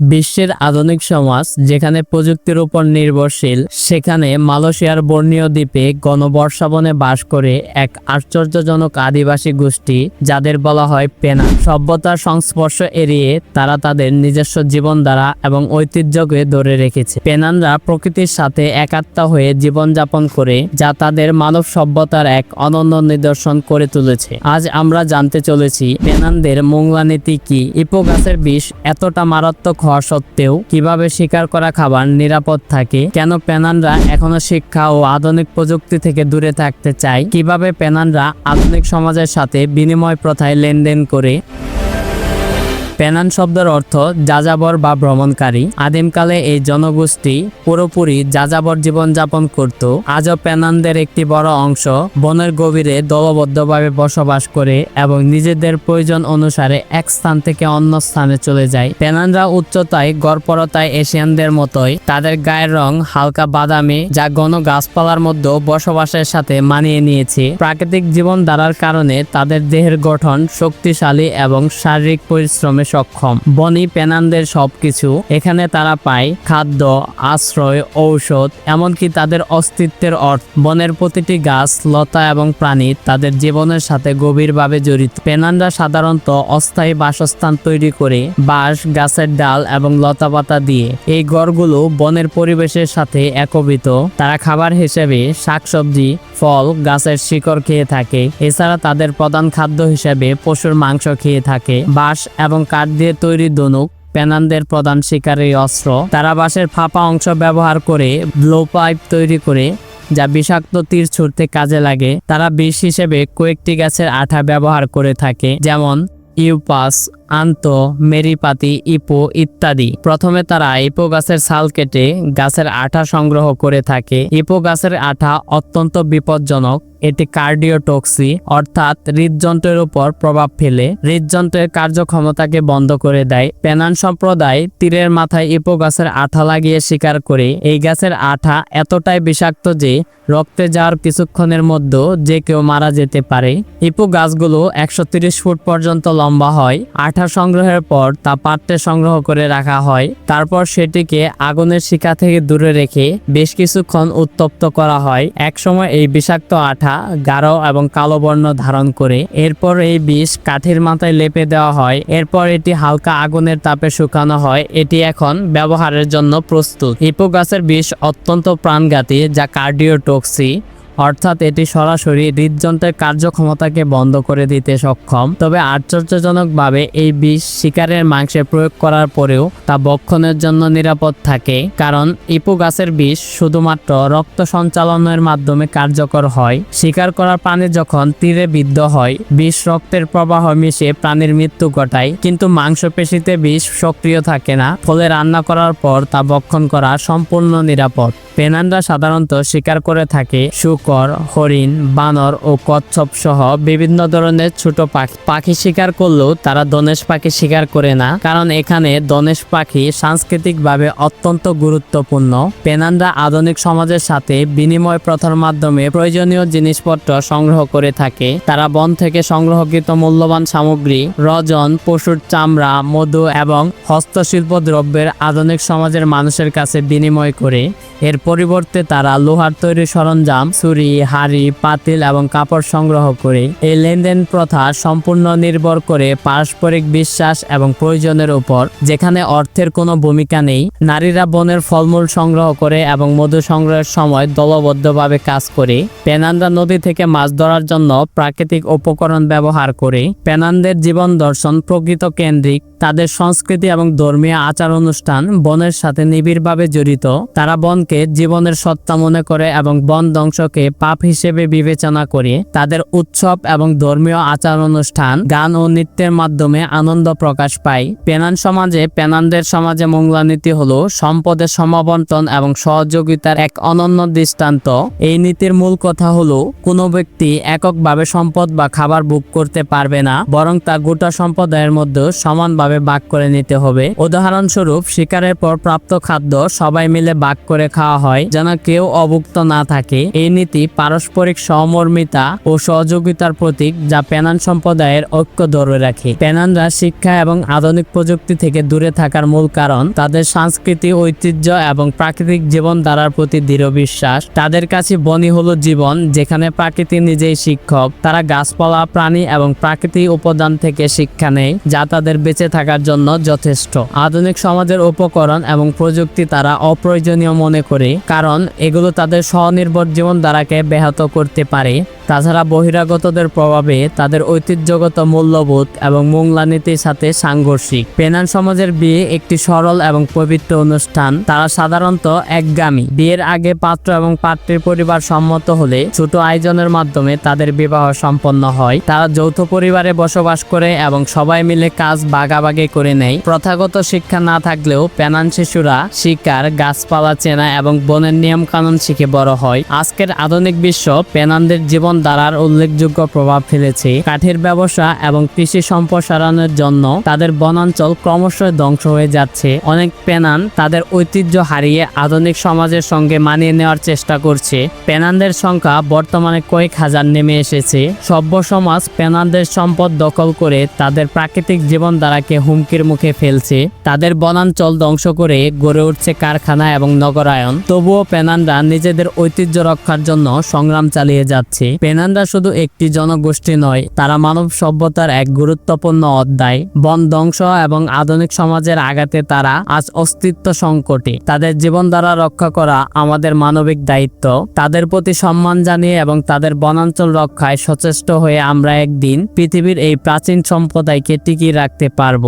বিশ্বের আধুনিক সমাজ যেখানে প্রযুক্তির উপর নির্ভরশীল, সেখানে মালয়েশিয়ার বর্ণীয় দ্বীপে গণবর্ষাবনে বাস করে এক আশ্চর্যজনক আদিবাসী গোষ্ঠী, যাদের বলা হয় পেনা। সভ্যতার সংস্পর্শ এড়িয়ে তারা তাদের নিজস্ব জীবনধারা এবং ঐতিহ্যকে ধরে রেখেছে। পেনানরা প্রকৃতির সাথে একাত্মা হয়ে জীবনযাপন করে, যা তাদের মানব সভ্যতার এক অনন্য নিদর্শন করে তুলেছে। আজ আমরা জানতে চলেছি, পেনানদের মোংলা নীতি কি? ইপো গাছের বিষ এতটা মারাত্মক হওয়া সত্ত্বেও কীভাবে শিকার করা খাবার নিরাপদ থাকে, কেন প্যানানরা এখনও শিক্ষা ও আধুনিক প্রযুক্তি থেকে দূরে থাকতে চায়, কীভাবে প্যানানরা আধুনিক সমাজের সাথে বিনিময় প্রথায় লেনদেন করে পেনান শব্দের অর্থ যাযাবর বা ভ্রমণকারী। আদিমকালে এই জনগোষ্ঠী পুরোপুরি যাযাবর জীবনযাপন করত। আজও পেনানদের একটি বড় অংশ বনের গভীরে দলবদ্ধভাবে বসবাস করে এবং নিজেদের প্রয়োজন অনুসারে এক স্থান থেকে অন্য স্থানে চলে যায়। পেনানরা উচ্চতায় গড়পরতায় এশিয়ানদের মতোই তাদের গায়ের রং হালকা বাদামি, যা ঘন গাছপালার মধ্যে বসবাসের সাথে মানিয়ে নিয়েছে। প্রাকৃতিক জীবনধারার কারণে তাদের দেহের গঠন শক্তিশালী এবং শারীরিক পরিশ্রমে সক্ষম। বনি পেনানদের সবকিছু এখানে তারা পায়। খাদ্য, আশ্রয়, ঔষধ, এমনকি তাদের অস্তিত্বের অর্থ। বনের প্রতিটি গাছ, লতা এবং প্রাণী তাদের জীবনের সাথে গভীরভাবে জড়িত। পেনানরা সাধারণত অস্থায়ী বাসস্থান তৈরি করে বাঁশ, গাছের ডাল এবং লতাপাতা দিয়ে। এই গড়গুলো বনের পরিবেশের সাথে একবিত তারা খাবার হিসেবে শাকসবজি, ফল, গাছের শিকড় খেয়ে থাকে। এছাড়া তাদের প্রধান খাদ্য হিসেবে পশুর মাংস খেয়ে থাকে। বাঁশ এবং কাঠ দিয়ে তৈরি দনুক, পেনানদের প্রধান শিকারী অস্ত্র তারা বাসের ফাঁপা অংশ ব্যবহার করে ব্লো পাইপ তৈরি করে, যা বিষাক্ত তীর ছুটতে কাজে লাগে। তারা বিষ হিসেবে কয়েকটি গাছের আঠা ব্যবহার করে থাকে, যেমন ইউপাস আন্ত, মেরিপাতি, ইপো ইত্যাদি। প্রথমে তারা ইপো গাছের ছাল কেটে গাছের আঠা সংগ্রহ করে থাকে। ইপো গাছের আঠা অত্যন্ত বিপজ্জনক। এটি কার্ডিওটক্সি, অর্থাৎ হৃদযন্ত্রের উপর প্রভাব ফেলে। হৃদযন্ত্রের কার্যক্ষমতাকে বন্ধ করে দেয়। পেনান সম্প্রদায় তীরের মাথায় ইপো গাছের আঠা লাগিয়ে শিকার করে। এই গাছের আঠা এতটাই বিষাক্ত যে রক্তে যাওয়ার কিছুক্ষণের মধ্যে যে কেউ মারা যেতে পারে। ইপো গাছগুলো একশো ফুট পর্যন্ত লম্বা হয়। আঠা সংগ্রহের পর তা পাত্রে সংগ্রহ করে রাখা হয়। তারপর সেটিকে আগুনের শিকা থেকে দূরে রেখে বেশ কিছুক্ষণ উত্তপ্ত করা হয়। একসময় এই বিষাক্ত আঠা গাঢ় এবং কালো বর্ণ ধারণ করে এরপর এই বিষ কাঠের মাথায় লেপে দেওয়া হয়। এরপর এটি হালকা আগুনের তাপে শুকানো হয়। এটি এখন ব্যবহারের জন্য প্রস্তুত। ইপো গাছের বিষ অত্যন্ত প্রাণঘাতী, যা কার্ডিওটক্সি অর্থাৎ এটি সরাসরি হৃদযন্ত্রের কার্যক্ষমতাকে বন্ধ করে দিতে সক্ষম। তবে আশ্চর্যজনকভাবে এই বিষ শিকারের মাংসে প্রয়োগ করার পরেও তা বক্ষণের জন্য নিরাপদ থাকে, কারণ ইপু গাছের বিষ শুধুমাত্র রক্ত সঞ্চালনের মাধ্যমে কার্যকর হয়। শিকার করার প্রাণী যখন তীরে বিদ্ধ হয়, বিষ রক্তের প্রবাহ মিশে প্রাণীর মৃত্যু ঘটায়, কিন্তু মাংসপেশিতে বিষ সক্রিয় থাকে না, ফলে রান্না করার পর তা বক্ষণ করা সম্পূর্ণ নিরাপদ। পেনানরা সাধারণত শিকার করে থাকে, শুকর, হরিণ, বানর ও কচ্ছপ সহ বিভিন্ন ধরনের ছোট পাখি। পাখি শিকার করলেও তারা দনেশ পাখি শিকার করে না, কারণ এখানে দনেশ পাখি সাংস্কৃতিকভাবে অত্যন্ত গুরুত্বপূর্ণ। পেনানরা আধুনিক সমাজের সাথে বিনিময় প্রথার মাধ্যমে প্রয়োজনীয় জিনিসপত্র সংগ্রহ করে থাকে। তারা বন থেকে সংগ্রহকৃত মূল্যবান সামগ্রী, রজন, পশুর চামড়া, মধু এবং হস্তশিল্প দ্রব্যের আধুনিক সমাজের মানুষের কাছে বিনিময় করে। এর পরিবর্তে তারা লোহার তৈরি সরঞ্জাম, ছুরি, হাড়ি, পাতিল এবং কাপড় সংগ্রহ করে এই লেনদেন প্রথা সম্পূর্ণ নির্ভর করে পারস্পরিক বিশ্বাস এবং প্রয়োজনের উপর, যেখানে অর্থের কোনো ভূমিকা নেই। নারীরা বনের ফলমূল সংগ্রহ করে এবং মধু সংগ্রহের সময় দলবদ্ধভাবে কাজ করে। পেনান্দা নদী থেকে মাছ ধরার জন্য প্রাকৃতিক উপকরণ ব্যবহার করে। পেনানদের জীবন দর্শন প্রকৃত কেন্দ্রিক। তাদের সংস্কৃতি এবং ধর্মীয় আচার অনুষ্ঠান বনের সাথে নিবিড়ভাবে জড়িত। তারা বনকে জীবনের সত্তা মনে করে এবং বন ধ্বংসকে পাপ হিসেবে বিবেচনা করে তাদের উৎসব এবং ধর্মীয় আচার অনুষ্ঠান গান ও নৃত্যের মাধ্যমে আনন্দ প্রকাশ পায়। পেনান সমাজে পেনানদের সমাজে মঙ্গলা নীতি হলো সম্পদের সমাবন্টন এবং সহযোগিতার এক অনন্য দৃষ্টান্ত। এই নীতির মূল কথা হলো, কোনো ব্যক্তি এককভাবে সম্পদ বা খাবার ভোগ করতে পারবে না, বরং তা গোটা সম্প্রদায়ের মধ্যে সমানভাবে সমানভাবে ভাগ করে নিতে হবে। উদাহরণস্বরূপ, শিকারের পর প্রাপ্ত খাদ্য সবাই মিলে ভাগ করে খাওয়া হয় যেন কেউ অভুক্ত না থাকে। এই নীতি পারস্পরিক সহমর্মিতা ও সহযোগিতার প্রতীক যা পেনান সম্প্রদায়ের ঐক্য ধরে রাখে। পেনানরা শিক্ষা এবং আধুনিক প্রযুক্তি থেকে দূরে থাকার মূল কারণ তাদের সংস্কৃতি ঐতিহ্য এবং প্রাকৃতিক জীবন ধারার প্রতি দৃঢ় বিশ্বাস। তাদের কাছে বনি হলো জীবন, যেখানে প্রকৃতি নিজেই শিক্ষক। তারা গাছপালা, প্রাণী এবং প্রাকৃতিক উপাদান থেকে শিক্ষা নেয়, যা তাদের বেঁচে থাকার জন্য যথেষ্ট। আধুনিক সমাজের উপকরণ এবং প্রযুক্তি তারা অপ্রয়োজনীয় মনে করে, কারণ এগুলো তাদের স্বনির্ভর জীবন দ্বারাকে ব্যাহত করতে পারে। তাছাড়া বহিরাগতদের প্রভাবে তাদের ঐতিহ্যগত মূল্যবোধ এবং মূল্যানীতির সাথে সাংঘর্ষিক। পেনান সমাজের বিয়ে একটি সরল এবং পবিত্র অনুষ্ঠান। তারা সাধারণত একগামী। বিয়ের আগে পাত্র এবং পাত্রীর পরিবার সম্মত হলে ছোট আয়োজনের মাধ্যমে তাদের বিবাহ সম্পন্ন হয়। তারা যৌথ পরিবারে বসবাস করে এবং সবাই মিলে কাজ ভাগাভাগি করে নেয়। প্রথাগত শিক্ষা না থাকলেও পেনান শিশুরা শিকার, গাছপালা চেনা এবং বনের নিয়ম কানুন শিখে বড় হয়। আজকের আধুনিক বিশ্ব পেনানদের জীবন ধারার উল্লেখযোগ্য প্রভাব ফেলেছে। কাঠের ব্যবসা এবং কৃষি সম্প্রসারণের জন্য তাদের বনাঞ্চল ক্রমশ ধ্বংস হয়ে যাচ্ছে। অনেক পেনান তাদের ঐতিহ্য হারিয়ে আধুনিক সমাজের সঙ্গে মানিয়ে নেওয়ার চেষ্টা করছে। পেনানদের সংখ্যা বর্তমানে কয়েক হাজার নেমে এসেছে। সভ্য সমাজ পেনানদের সম্পদ দখল করে তাদের প্রাকৃতিক জীবন ধারাকে হুমকির মুখে ফেলছে। তাদের বনাঞ্চল ধ্বংস করে গড়ে উঠছে কারখানা এবং নগরায়ন। তবুও পেনানরা নিজেদের ঐতিহ্য রক্ষার জন্য সংগ্রাম চালিয়ে যাচ্ছে। পেনানরা শুধু একটি জনগোষ্ঠী নয়, তারা মানব সভ্যতার এক গুরুত্বপূর্ণ অধ্যায়। বন ধ্বংস এবং আধুনিক সমাজের আঘাতে তারা আজ অস্তিত্ব সংকটে। তাদের জীবনধারা রক্ষা করা আমাদের মানবিক দায়িত্ব। তাদের প্রতি সম্মান জানিয়ে এবং তাদের বনাঞ্চল রক্ষায় সচেষ্ট হয়ে আমরা একদিন পৃথিবীর এই প্রাচীন সম্প্রদায়কে টিকিয়ে রাখতে পারব।